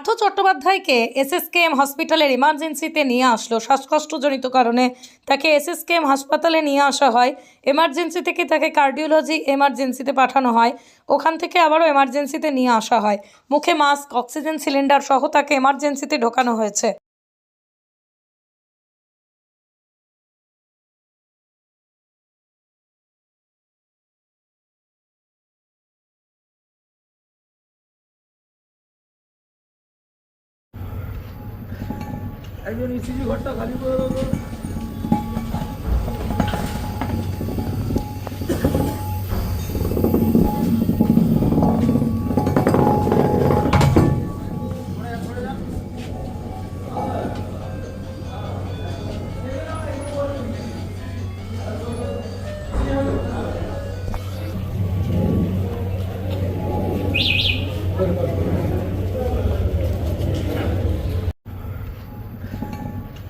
Partha চট্টোপাধ্যায়কে SSKM হসপিটালের ইমার্জেন্সিতে নিয়ে আসলো। শ্বাসকষ্টজনিত কারণে তাকে এসএসকেএম হাসপাতালে নিয়ে আসা হয়। এমার্জেন্সি থেকে তাকে কার্ডিওলজি এমার্জেন্সিতে পাঠানো হয়। ওখান থেকে আবারও এমার্জেন্সিতে নিয়ে আসা হয়। মুখে মাস্ক, অক্সিজেন সিলিন্ডার সহ তাকে এমার্জেন্সিতে ঢোকানো হয়েছে। একজন ইসিজি ঘরটা খালি করে দেবো